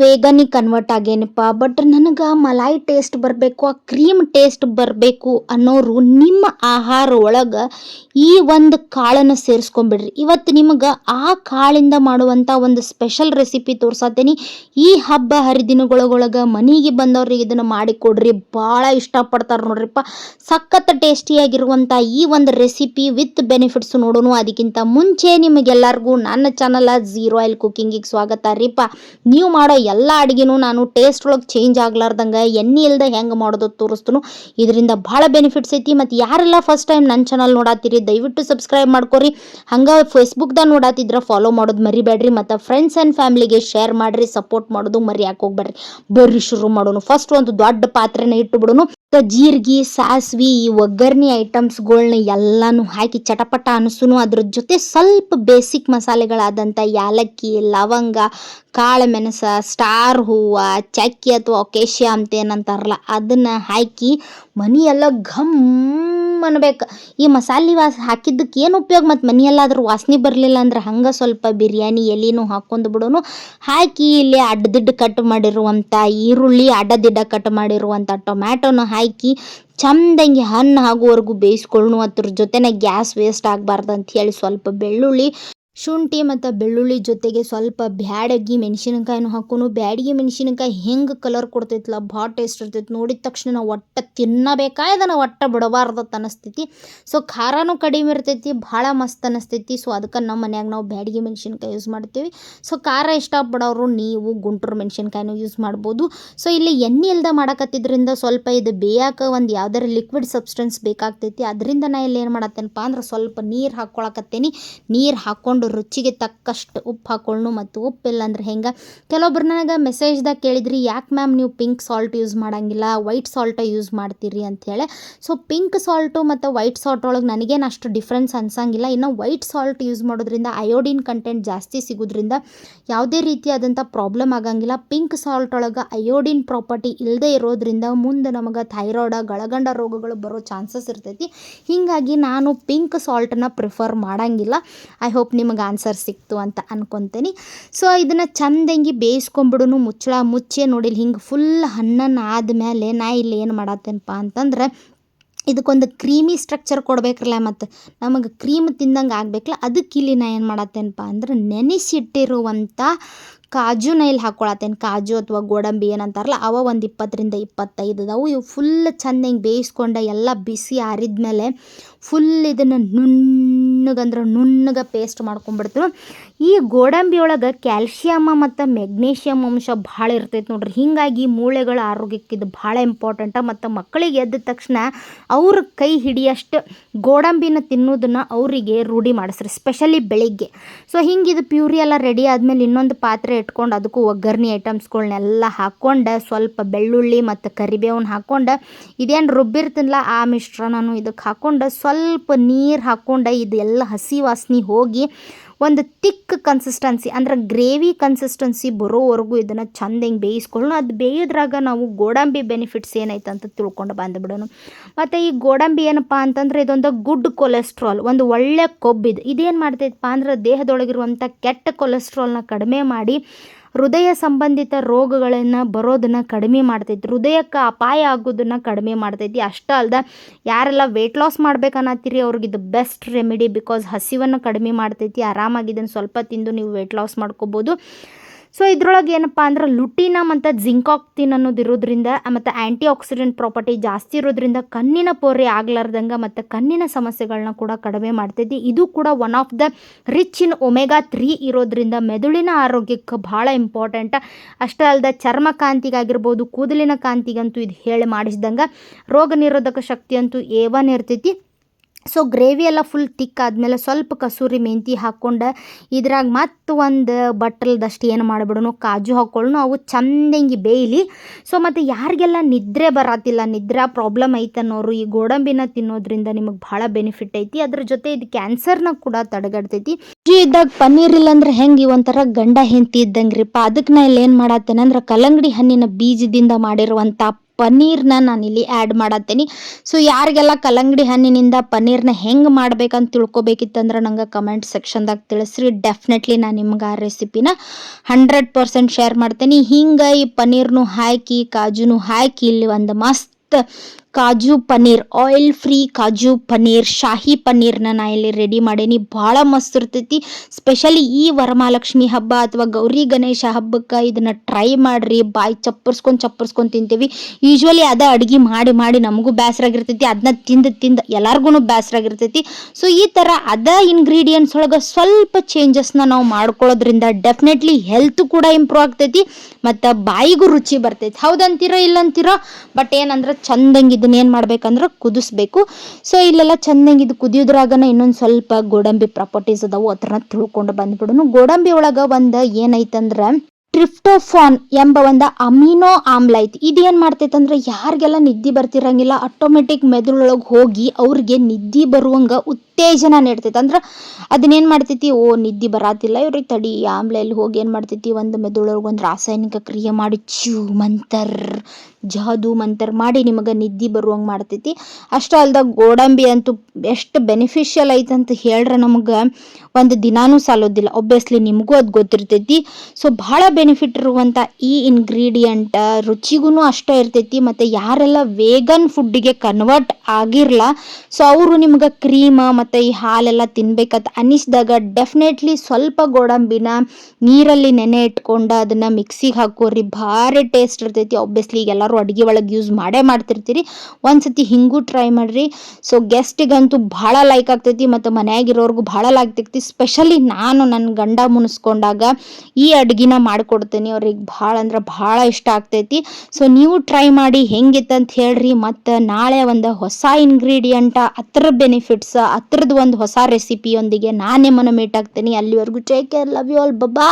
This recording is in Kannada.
ವೇಗನಿ ಕನ್ವರ್ಟ್ ಆಗೇನಪ್ಪ ಬಟ್ ನನಗೆ ಮಲಾಯಿ ಟೇಸ್ಟ್ ಬರಬೇಕು, ಆ ಕ್ರೀಮ್ ಟೇಸ್ಟ್ ಬರಬೇಕು ಅನ್ನೋರು ನಿಮ್ಮ ಆಹಾರ ಒಳಗೆ ಈ ಒಂದು ಕಾಳನ್ನು ಸೇರಿಸ್ಕೊಂಬಿಡ್ರಿ. ಇವತ್ತು ನಿಮಗೆ ಆ ಕಾಳಿಂದ ಮಾಡುವಂಥ ಒಂದು ಸ್ಪೆಷಲ್ ರೆಸಿಪಿ ತೋರ್ಸತ್ತೀನಿ ಈ ಹಬ್ಬ ಹರಿದಿನಗಳೊಳಗೆ ಮನೆಗೆ ಬಂದವ್ರಿಗೆ ಇದನ್ನು ಮಾಡಿಕೊಡ್ರಿ ಭಾಳ ಇಷ್ಟಪಡ್ತಾರೆ ನೋಡ್ರಿಪ್ಪ. ಸಖತ್ ಟೇಸ್ಟಿಯಾಗಿರುವಂಥ ಈ ಒಂದು ರೆಸಿಪಿ ವಿತ್ ಬೆನಿಫಿಟ್ಸ್ ನೋಡೋಣ ಅದಕ್ಕಿಂತ ಮುಂಚೆ ನಿಮಗೆಲ್ಲರಿಗೂ ನನ್ನ ಚಾನಲ್ ಝೀರೋ ಆಯಿಲ್ ಕುಕಿಂಗಿಗೆ ಸ್ವಾಗತ ರೀಪ ನೀವು ಮಾಡೋ ಎಲ್ಲ ಅಡುಗೆನೂ ನಾನು ಟೇಸ್ಟ್ ಒಳಗೆ ಚೇಂಜ್ ಆಗ್ಲಾರ್ದಂಗೆ ಎಣ್ಣೆ ಇಲ್ದೆ ಹೆಂಗೆ ಮಾಡೋದು ತೋರಿಸ್ತನು, ಇದರಿಂದ ಭಾಳ ಬೆನಿಫಿಟ್ಸ್ ಐತಿ. ಮತ್ತು ಯಾರೆಲ್ಲ ಫಸ್ಟ್ ಟೈಮ್ ನನ್ನ ಚಾನಲ್ ನೋಡಾತಿರಿ, ದಯವಿಟ್ಟು ಸಬ್ಸ್ಕ್ರೈಬ್ ಮಾಡ್ಕೊರಿ. ಹಂಗೆ ಫೇಸ್ಬುಕ್ದಾಗ ನೋಡಾತಿದ್ರೆ ಫಾಲೋ ಮಾಡೋದು ಮರಿಬೇಡ್ರಿ ಮತ್ತು ಫ್ರೆಂಡ್ಸ್ ಆ್ಯಂಡ್ ಫ್ಯಾಮಿಲಿಗೆ ಶೇರ್ ಮಾಡಿರಿ ಸಪೋರ್ಟ್ ಮಾಡೋದು ಮರಿ ಹೋಗ್ಬೇಡ್ರಿ ಬರ್ರಿ ಶುರು ಮಾಡೋಣ ಫಸ್ಟ್ ಒಂದು ದೊಡ್ಡ ಪಾತ್ರೆನ ಇಟ್ಟು ಬಿಡೋನು. ಜೀರಿಗೆ, ಸಾಸ್ವಿ, ಈ ಒಗ್ಗರಣೆ ಐಟಮ್ಸ್ಗಳನ್ನ ಎಲ್ಲಾನು ಹಾಕಿ ಚಟಪಟ ಅನಸುನು. ಅದ್ರ ಜೊತೆ ಸ್ವಲ್ಪ ಬೇಸಿಕ್ ಮಸಾಲೆಗಳಾದಂಥ ಯಾಲಕ್ಕಿ, ಲವಂಗ ಕಾಳು ಮೆಣಸ, ಸ್ಟಾರ್ ಹೂವು, ಚಕ್ಕಿ ಅಥವಾ ಒಕೇಶ್ಯ ಅಂತ ಏನಂತಾರಲ್ಲ, ಅದನ್ನು ಹಾಕಿ ಮನೆಯೆಲ್ಲ ಘಮ್ ಅನ್ಬೇಕು. ಈ ಮಸಾಲೆ ವಾಸ ಹಾಕಿದ್ದಕ್ಕೆ ಏನು ಉಪಯೋಗ ಮತ್ತು ಮನೆಯಲ್ಲಾದ್ರೂ ವಾಸನೆ ಬರಲಿಲ್ಲ ಅಂದ್ರೆ ಹಂಗೆ ಸ್ವಲ್ಪ ಬಿರಿಯಾನಿ ಎಲೆನೂ ಹಾಕ್ಕೊಂಡು ಬಿಡೋನು. ಹಾಕಿ ಇಲ್ಲಿ ಅಡ್ಡದಿಡ್ಡ ಕಟ್ ಮಾಡಿರುವಂಥ ಈರುಳ್ಳಿ ಅಡ್ಡದಿಡ್ಡ ಕಟ್ ಮಾಡಿರುವಂಥ ಟೊಮ್ಯಾಟೋನ ಹಾಕಿ ಚಂದಂಗೆ ಹಣ್ಣು ಆಗುವವರೆಗೂ ಬೇಯಿಸ್ಕೊಳ್ಳು ಅದ್ರ ಜೊತೆನೆ ಗ್ಯಾಸ್ ವೇಸ್ಟ್ ಆಗಬಾರ್ದು ಅಂತ ಹೇಳಿ ಸ್ವಲ್ಪ ಬೆಳ್ಳುಳ್ಳಿ ಶುಂಠಿ ಮತ್ತು ಬೆಳ್ಳುಳ್ಳಿ ಜೊತೆಗೆ ಸ್ವಲ್ಪ ಬ್ಯಾಡಗಿ ಮೆಣಸಿನಕಾಯಿನೂ ಹಾಕೋನು. ಬ್ಯಾಡಗಿ ಮೆಣಸಿನಕಾಯಿ ಹೆಂಗೆ ಕಲರ್ ಕೊಡ್ತೈತಲ್ಲ ಭಾಳ ಟೇಸ್ಟ್ ಇರ್ತೈತಿ. ನೋಡಿದ ತಕ್ಷಣ ನಾವು ಒಟ್ಟು ತಿನ್ನಬೇಕಾ? ಇದನ್ನು ಒಟ್ಟು ಬಿಡಬಾರ್ದು ಅನಿಸ್ತೈತಿ. ಸೊ ಖಾರನೂ ಕಡಿಮೆ ಇರ್ತೈತಿ. ಭಾಳ ಮಸ್ತ್ ಅನಿಸ್ತೈತಿ. ಸೊ ಅದಕ್ಕೆ ನಮ್ಮ ಮನ್ಯಾಗ ನಾವು ಬ್ಯಾಡಗಿ ಮೆಣಸಿನಕಾಯಿ ಯೂಸ್ ಮಾಡ್ತೀವಿ. ಸೊ ಖಾರ ಇಷ್ಟಪಡೋರು ನೀವು ಗುಂಟೂರು ಮೆಣಸಿನ್ಕಾಯಿನೂ ಯೂಸ್ ಮಾಡ್ಬೋದು. ಸೊ ಇಲ್ಲಿ ಎಣ್ಣೆ ಇಲ್ದ ಮಾಡಕತ್ತಿದ್ರಿಂದ ಸ್ವಲ್ಪ ಇದು ಬೇಯಕ್ಕೆ ಒಂದು ಯಾವ್ದಾರ ಲಿಕ್ವಿಡ್ ಸಬ್ಸ್ಟೆನ್ಸ್ ಬೇಕಾಗ್ತೈತಿ. ಅದರಿಂದ ನಾ ಇಲ್ಲಿ ಏನು ಮಾಡತ್ತೇನಪ್ಪ ಅಂದ್ರೆ ಸ್ವಲ್ಪ ನೀರು ಹಾಕ್ಕೊಳಕತ್ತೇನಿ ನೀರು ಹಾಕ್ಕೊಂಡು ರುಚಿಗೆ ತಕ್ಕಷ್ಟು ಉಪ್ಪು ಹಾಕ್ಕೊಂಡು ಮತ್ತು ಉಪ್ಪಿಲ್ಲ ಅಂದ್ರೆ ಹೆಂಗೆ? ಕೆಲವೊಬ್ರು ನನಗೆ ಮೆಸೇಜ್ದಾಗ ಕೇಳಿದ್ರಿ, ಯಾಕೆ ಮ್ಯಾಮ್ ನೀವು ಪಿಂಕ್ ಸಾಲ್ಟ್ ಯೂಸ್ ಮಾಡೋಂಗಿಲ್ಲ ವೈಟ್ ಸಾಲ್ಟ ಯೂಸ್ ಮಾಡ್ತೀರಿ ಅಂಥೇಳಿ ಸೊ ಪಿಂಕ್ ಸಾಲ್ಟು ಮತ್ತು ವೈಟ್ ಸಾಲ್ಟ್ ಒಳಗೆ ನನಗೇನು ಅಷ್ಟು ಡಿಫ್ರೆನ್ಸ್ ಅನ್ಸಂಗಿಲ್ಲ. ಇನ್ನು ವೈಟ್ ಸಾಲ್ಟ್ ಯೂಸ್ ಮಾಡೋದ್ರಿಂದ ಅಯೋಡಿನ್ ಕಂಟೆಂಟ್ ಜಾಸ್ತಿ ಸಿಗೋದ್ರಿಂದ ಯಾವುದೇ ರೀತಿಯಾದಂಥ ಪ್ರಾಬ್ಲಮ್ ಆಗಂಗಿಲ್ಲ. ಪಿಂಕ್ ಸಾಲ್ಟ್ ಒಳಗೆ ಅಯೋಡಿನ್ ಪ್ರಾಪರ್ಟಿ ಇಲ್ಲದೆ ಇರೋದ್ರಿಂದ ಮುಂದೆ ನಮಗೆ ಥೈರಾಯ್ಡ ಗಳಗಂಡ ರೋಗಗಳು ಬರೋ ಚಾನ್ಸಸ್ ಇರ್ತೈತಿ. ಹೀಗಾಗಿ ನಾನು ಪಿಂಕ್ ಸಾಲ್ಟನ್ನ ಪ್ರಿಫರ್ ಮಾಡೋಂಗಿಲ್ಲ. ಐ ಹೋಪ್ ನಿಮಗೆ ಆನ್ಸರ್ ಸಿಕ್ತು ಅಂತ ಅನ್ಕೊತೀನಿ. ಸೊ ಇದನ್ನು ಚಂದಂಗಿ ಬೇಯಿಸ್ಕೊಂಬಿಡುನು, ಮುಚ್ಚಳ, ಮುಚ್ಚೆ ನೋಡಿಲ್ಲ ಹಿಂಗೆ ಫುಲ್ ಹಣ್ಣನ್ನು ಆದಮೇಲೆ ನಾ ಇಲ್ಲಿ ಏನು ಮಾಡತ್ತೇನಪ್ಪ ಅಂತಂದ್ರೆ, ಇದಕ್ಕೊಂದು ಕ್ರೀಮಿ ಸ್ಟ್ರಕ್ಚರ್ ಕೊಡ್ಬೇಕ್ರಲ್ಲ ಮತ್ತು, ನಮಗೆ ಕ್ರೀಮ್ ತಿಂದಂಗೆ ಆಗ್ಬೇಕಲ್ಲ ಅದಕ್ಕೆ ಇಲ್ಲಿ ನಾ ಏನು ಮಾಡತ್ತೇನಪ್ಪ ಅಂದ್ರೆ ನೆನೆಸಿಟ್ಟಿರುವಂಥ ಕಾಜುನ ಇಲ್ಲಿ ಹಾಕ್ಕೊಳತ್ತೇನೆ ಕಾಜು ಅಥವಾ ಗೋಡಂಬಿ ಏನಂತಾರಲ್ಲ, ಅವ ಒಂದು ಇಪ್ಪತ್ತರಿಂದ ಇಪ್ಪತ್ತೈದು ಅದಾವು. ಇವು ಫುಲ್ ಚಂದ ಹಿಂಗೆ ಬೇಯಿಸ್ಕೊಂಡ ಎಲ್ಲ ಬಿಸಿ ಆರಿದ್ಮೇಲೆ ಫುಲ್ ಇದನ್ನು ನುಣ್ಣಗಂದ್ರೆ ನುಣ್ಣಗೆ ಪೇಸ್ಟ್ ಮಾಡ್ಕೊಂಡ್ಬಿಡ್ತೀವಿ. ಈ ಗೋಡಂಬಿ ಒಳಗೆ ಕ್ಯಾಲ್ಶಿಯಮ ಮತ್ತು ಮೆಗ್ನೀಷಿಯಮ್ ಅಂಶ ಭಾಳ ಇರ್ತೈತೆ ನೋಡ್ರಿ. ಹೀಗಾಗಿ ಮೂಳೆಗಳ ಆರೋಗ್ಯಕ್ಕೆ ಇದು ಭಾಳ ಇಂಪಾರ್ಟೆಂಟ ಮತ್ತು ಮಕ್ಕಳಿಗೆ ಎದ್ದ ತಕ್ಷಣ ಅವ್ರ ಕೈ ಹಿಡಿಯಷ್ಟು ಗೋಡಂಬಿನ ತಿನ್ನೋದನ್ನು ಅವರಿಗೆ ರೂಢಿ ಮಾಡಿಸ್ರಿ ಸ್ಪೆಷಲಿ ಬೆಳಿಗ್ಗೆ. ಸೊ ಹಿಂಗೆ ಇದು ಪ್ಯೂರಿ ಎಲ್ಲ ರೆಡಿ ಆದಮೇಲೆ ಇನ್ನೊಂದು ಪಾತ್ರೆ ಇಟ್ಕೊಂಡು ಅದಕ್ಕೂ ಒಗ್ಗರಣೆ ಐಟಮ್ಸ್ಗಳನ್ನೆಲ್ಲ ಹಾಕ್ಕೊಂಡು ಸ್ವಲ್ಪ ಬೆಳ್ಳುಳ್ಳಿ ಮತ್ತು ಕರಿಬೇವನ್ನ ಹಾಕ್ಕೊಂಡು ಇದೇನು ರುಬ್ಬಿರ್ತೀನಲ್ಲ ಆ ಮಿಶ್ರಣನು ಇದಕ್ಕೆ ಹಾಕ್ಕೊಂಡು ಸ್ವಲ್ಪ ನೀರು ಹಾಕ್ಕೊಂಡು ಇದೆಲ್ಲ ಹಸಿ ವಾಸನೆ ಹೋಗಿ ಒಂದು ತಿಕ್ ಕನ್ಸಿಸ್ಟೆನ್ಸಿ ಅಂದ್ರೆ ಗ್ರೇವಿ ಕನ್ಸಿಸ್ಟೆನ್ಸಿ ಬರೋವರೆಗೂ ಇದನ್ನು ಚಂದ ಹಿಂಗೆ ಬೇಯಿಸ್ಕೊಳ್ಳೋಣ ಅದು ಬೇಯೋದ್ರಾಗ ನಾವು ಗೋಡಂಬಿ ಬೆನಿಫಿಟ್ಸ್ ಏನೈತೆ ಅಂತ ತಿಳ್ಕೊಂಡು ಬಂದುಬಿಡೋಣ ಮತ್ತು ಈ ಗೋಡಂಬಿ ಏನಪ್ಪ ಅಂತಂದ್ರೆ ಇದೊಂದು ಗುಡ್ ಕೊಲೆಸ್ಟ್ರಾಲ್ ಒಂದು ಒಳ್ಳೆ ಕೊಬ್ಬಿದು. ಇದೇನು ಮಾಡ್ತೈತಪ್ಪ ಅಂದ್ರೆ ದೇಹದೊಳಗಿರುವಂಥ ಕೆಟ್ಟ ಕೊಲೆಸ್ಟ್ರಾಲ್ನ ಕಡಿಮೆ ಮಾಡಿ ಹೃದಯ ಸಂಬಂಧಿತ ರೋಗಗಳನ್ನು ಬರೋದನ್ನು ಕಡಿಮೆ ಮಾಡ್ತೈತಿ. ಹೃದಯಕ್ಕೆ ಅಪಾಯ ಆಗೋದನ್ನು ಕಡಿಮೆ ಮಾಡ್ತೈತಿ. ಅಷ್ಟೇ ಅಲ್ದ ಯಾರೆಲ್ಲ ವೆಯ್ಟ್ ಲಾಸ್ ಮಾಡ್ಬೇಕನ್ನತ್ತೀರಿ ಅವ್ರಿಗೆ ಇದು ಬೆಸ್ಟ್ ರೆಮಿಡಿ ಬಿಕಾಸ್ ಹಸಿವನ್ನು ಕಡಿಮೆ ಮಾಡ್ತೈತಿ. ಆರಾಮಾಗಿ ಇದನ್ನು ಸ್ವಲ್ಪ ತಿಂದು ನೀವು ವೆಯ್ಟ್ ಲಾಸ್ ಮಾಡ್ಕೋಬೋದು. ಸೊ ಇದ್ರೊಳಗೆ ಏನಪ್ಪ ಅಂದ್ರೆ ಲುಟಿನ ಮತ್ತು ಜಿಂಕಾಕ್ತಿನ್ ಅನ್ನೋದು ಇರೋದ್ರಿಂದ, ಮತ್ತು ಆ್ಯಂಟಿ ಆಕ್ಸಿಡೆಂಟ್ ಪ್ರಾಪರ್ಟಿ ಜಾಸ್ತಿ ಇರೋದ್ರಿಂದ ಕಣ್ಣಿನ ಪೊರೆ ಆಗ್ಲಾರ್ದಂಗ ಮತ್ತು ಕಣ್ಣಿನ ಸಮಸ್ಯೆಗಳನ್ನ ಕೂಡ ಕಡಿಮೆ ಮಾಡ್ತೈತಿ. ಇದು ಕೂಡ one of the rich in omega three ಇರೋದ್ರಿಂದ ಮೆದುಳಿನ ಆರೋಗ್ಯಕ್ಕೆ ಭಾಳ ಇಂಪಾರ್ಟೆಂಟ್ ಅಷ್ಟೇ ಅಲ್ಲದೆ ಚರ್ಮ ಕಾಂತಿಗಾಗಿರ್ಬೋದು, ಕೂದಲಿನ ಕಾಂತಿಗಂತೂ ಇದು ಹೇಳಿ ಮಾಡಿಸಿದಂಗೆ. ರೋಗ ನಿರೋಧಕ ಶಕ್ತಿ ಅಂತೂ ಏವನ್ ಇರ್ತೈತಿ. ಸೊ ಗ್ರೇವಿ ಎಲ್ಲ ಫುಲ್ ತಿಕ್ ಆದಮೇಲೆ ಸ್ವಲ್ಪ ಕಸೂರಿ ಮೆಂತಿ ಹಾಕ್ಕೊಂಡು ಇದ್ರಾಗ ಮತ್ತು ಒಂದು ಬಟ್ಟಲ್ದಷ್ಟು ಏನು ಮಾಡಿಬಿಡೋನು, ಕಾಜು ಹಾಕ್ಕೊಳ್ಳೋಣ ಅವು ಚಂದಂಗಿ ಬೇಯಲಿ. ಸೊ ಮತ್ತು ಯಾರಿಗೆಲ್ಲ ನಿದ್ರೆ ಬರತ್ತಿಲ್ಲ ನಿದ್ರಾ ಪ್ರಾಬ್ಲಮ್ ಐತನ್ನೋರು ಈ ಗೋಡಂಬಿನ ತಿನ್ನೋದ್ರಿಂದ ನಿಮಗೆ ಭಾಳ ಬೆನಿಫಿಟ್ ಐತಿ. ಅದ್ರ ಜೊತೆ ಇದು ಕ್ಯಾನ್ಸರ್ನ ಕೂಡ ತಡೆಗಟ್ತೈತಿ ಇದ್ದಾಗ ಪನ್ನೀರ್ ಇಲ್ಲ ಅಂದ್ರೆ ಹೆಂಗೆ ಒಂಥರ ಗಂಡ ಹೆಂಡತಿ ಇದ್ದಂಗೆ ರೀಪ್ಪ ಅದಕ್ಕೆ ನಾ ಇಲ್ಲಿ ಏನು ಮಾಡತ್ತೇನೆ ಅಂದ್ರೆ ಕಲ್ಲಂಗಡಿ ಹಣ್ಣಿನ ಬೀಜದಿಂದ ಮಾಡಿರುವಂಥ ಪನ್ನೀರ್ನ ನಾನಿಲ್ಲಿ ಆ್ಯಡ್ ಮಾಡತ್ತೀನಿ. ಸೊ ಯಾರಿಗೆಲ್ಲ ಕಲ್ಲಂಗಡಿ ಹಣ್ಣಿನಿಂದ ಪನ್ನೀರ್ನ ಹೆಂಗೆ ಮಾಡ್ಬೇಕಂತ ತಿಳ್ಕೊಬೇಕಿತ್ತಂದ್ರೆ ನಂಗೆ ಕಮೆಂಟ್ ಸೆಕ್ಷನ್ದಾಗ ತಿಳಿಸ್ರಿ. ಡೆಫಿನೆಟ್ಲಿ ನಾನು ನಿಮ್ಗೆ ಆ ರೆಸಿಪಿನ ಹಂಡ್ರೆಡ್ ಪರ್ಸೆಂಟ್ ಶೇರ್ ಮಾಡ್ತೀನಿ. ಹಿಂಗೆ ಈ ಪನ್ನೀರ್ನು ಹಾಕಿ, ಕಾಜುನು ಹಾಕಿ, ಇಲ್ಲಿ ಒಂದು ಮಸ್ತ್ ಕಾಜು ಪನ್ನೀರ್ ಆಯಿಲ್ ಫ್ರೀ ಕಾಜು ಪನ್ನೀರ್, ಶಾಹಿ ಪನ್ನೀರ್ನ ನಾ ಇಲ್ಲಿ ರೆಡಿ ಮಾಡೇನಿ. ಭಾಳ ಮಸ್ತ್ ಇರ್ತೈತಿ. ಸ್ಪೆಷಲಿ ಈ ವರಮಹಾಲಕ್ಷ್ಮಿ ಹಬ್ಬ ಅಥವಾ ಗೌರಿ ಗಣೇಶ ಹಬ್ಬಕ್ಕೆ ಇದನ್ನ ಟ್ರೈ ಮಾಡ್ರಿ. ಬಾಯಿ ಚಪ್ಪರ್ಸ್ಕೊಂಡು ಚಪ್ಪರ್ಸ್ಕೊಂಡು ತಿಂತೀವಿ. ಯೂಶ್ವಲಿ ಅದ ಅಡಿಗೆ ಮಾಡಿ ಮಾಡಿ ನಮಗೂ ಬೇಸರಾಗಿರ್ತೈತಿ ಅದನ್ನ ತಿಂದು ತಿಂದು ಎಲ್ಲಾರ್ಗು ಬೇಸರಾಗಿರ್ತೈತಿ ಸೊ ಈ ಥರ ಅದ ಇಂಗ್ರೀಡಿಯೆಂಟ್ಸ್ ಒಳಗೆ ಸ್ವಲ್ಪ ಚೇಂಜಸ್ನ ನಾವು ಮಾಡ್ಕೊಳ್ಳೋದ್ರಿಂದ ಡೆಫಿನೆಟ್ಲಿ ಹೆಲ್ತ್ ಕೂಡ ಇಂಪ್ರೂವ್ ಆಗ್ತೈತಿ. ಮತ್ತು ಬಾಯಿಗೂ ರುಚಿ ಬರ್ತೈತಿ. ಹೌದಂತೀರೋ ಇಲ್ಲಂತೀರೋ ಬಟ್ ಏನಂದ್ರೆ ಚಂದಂಗೆ ಇದನ್ನ ಏನು ಮಾಡ್ಬೇಕಂದ್ರೆ ಕುದಿಸ್ಬೇಕು. ಸೊ ಇಲ್ಲೆಲ್ಲ ಚೆನ್ನಾಗಿ ಇದು ಕುದಿಯೋದ್ರಾಗನ ಇನ್ನೊಂದು ಸ್ವಲ್ಪ ಗೋಡಂಬಿ ಪ್ರಾಪರ್ಟೀಸ್ ಅದಾವು ಅದನ್ನ ತಿಳ್ಕೊಂಡು ಬಂದ್ಬಿಡೋನು. ಗೋಡಂಬಿ ಒಳಗೆ ಒಂದು ಏನೈತಂದ್ರೆ, ಟ್ರಿಪ್ಟೋಫಾನ್ ಎಂಬ ಒಂದು ಅಮಿನೋ ಆಮ್ಲ ಐತಿ ಇದೇನು ಮಾಡ್ತೈತೆ ಅಂದ್ರೆ ಯಾರಿಗೆಲ್ಲ ನಿದ್ದೆ ಬರ್ತಿರಂಗಿಲ್ಲ, ಆಟೋಮೆಟಿಕ್ ಮೆದುಳೊಳಗೆ ಹೋಗಿ ಅವ್ರಿಗೆ ನಿದ್ದೆ ಬರುವಂಗ ಉತ್ತೇಜನ ನೀಡ್ತೈತೆ. ಅಂದ್ರೆ ಅದನ್ನೇನು ಮಾಡ್ತೈತಿ, ಓ ನಿದ್ದೆ ಬರಾತಿಲ್ಲ ಇವ್ರಿಗೆ ತಡಿ, ಆಮ್ಲ ಎಲ್ಲಿ ಹೋಗಿ ಏನು ಮಾಡ್ತೈತಿ, ಒಂದು ಮೆದುಳೊಳಗೆ ಒಂದು ರಾಸಾಯನಿಕ ಕ್ರಿಯೆ ಮಾಡಿ ಚೂ ಮಂತರ್ ಜಾದು ಮಂತರ್ ಮಾಡಿ ನಿಮಗೆ ನಿದ್ದೆ ಬರುವಂಗೆ ಮಾಡ್ತೈತಿ. ಅಷ್ಟೇ ಅಲ್ದ ಗೋಡಂಬಿ ಅಂತೂ ಎಷ್ಟು ಬೆನಿಫಿಷಿಯಲ್ ಐತೆ ಅಂತ ಹೇಳ್ರೆ ನಮಗೆ ಒಂದು ದಿನಾನೂ ಸಾಲೋದಿಲ್ಲ. ಒಬ್ವಿಯಸ್ಲಿ ನಿಮಗೂ ಅದು ಗೊತ್ತಿರ್ತೈತಿ. ಸೊ ಭಾಳ ಬೆನಿಫಿಟ್ ಇರುವಂಥ ಈ ಇಂಗ್ರೀಡಿಯೆಂಟ್ ರುಚಿಗೂ ಅಷ್ಟೇ ಇರ್ತೈತಿ ಮತ್ತು ಯಾರೆಲ್ಲ ವೇಗನ್ ಫುಡ್ಡಿಗೆ ಕನ್ವರ್ಟ್ ಆಗಿರಲ್ಲ ಸೊ ಅವರು ನಿಮ್ಗೆ ಕ್ರೀಮ್ ಮತ್ತು ಈ ಹಾಲೆಲ್ಲ ತಿನ್ಬೇಕಂತ ಅನ್ನಿಸಿದಾಗ ಡೆಫಿನೆಟ್ಲಿ ಸ್ವಲ್ಪ ಗೋಡಂಬಿನ ನೀರಲ್ಲಿ ನೆನೆ ಇಟ್ಕೊಂಡು ಅದನ್ನು ಮಿಕ್ಸಿಗೆ ಹಾಕೋರಿ. ಭಾರಿ ಟೇಸ್ಟ್ ಇರ್ತೈತಿ. ಒಬ್ಬಿಯಸ್ಲಿ ಈಗ ಎಲ್ಲರೂ ಅಡುಗೆ ಒಳಗೆ ಯೂಸ್ ಮಾಡೇ ಮಾಡ್ತಿರ್ತೀರಿ. ಒಂದ್ಸತಿ ಹಿಂಗೂ ಟ್ರೈ ಮಾಡಿರಿ. ಸೊ ಗೆಸ್ಟಿಗಂತೂ ಭಾಳ ಲೈಕ್ ಆಗ್ತೈತಿ ಮತ್ತು ಮನೆಯಾಗಿರೋರ್ಗು ಭಾಳ ಲೈಕ್ ಆಗ್ತೈತಿ ಸ್ಪೆಷಲಿ ನಾನು ನನ್ನ ಗಂಡ ಮುನಿಸ್ಕೊಂಡಾಗ ಈ ಅಡ್ಗಿನ ಮಾಡಿಕೊಡ್ತೀನಿ. ಅವ್ರಿಗೆ ಭಾಳ ಅಂದ್ರೆ ಭಾಳ ಇಷ್ಟ ಆಗ್ತೈತಿ. ಸೊ ನೀವು ಟ್ರೈ ಮಾಡಿ ಹೆಂಗಿತ್ತಂತ ಹೇಳ್ರಿ. ಮತ್ತು ನಾಳೆ ಒಂದು ಹೊಸ ಇಂಗ್ರೀಡಿಯಂಟ ಅದ್ರ ಬೆನಿಫಿಟ್ಸ್ ಅದ್ರದ್ದು ಒಂದು ಹೊಸ ರೆಸಿಪಿಯೊಂದಿಗೆ ನಾನೇ ಮನ ಮೀಟ್ ಆಗ್ತೀನಿ. ಅಲ್ಲಿವರೆಗೂ take care love you all bye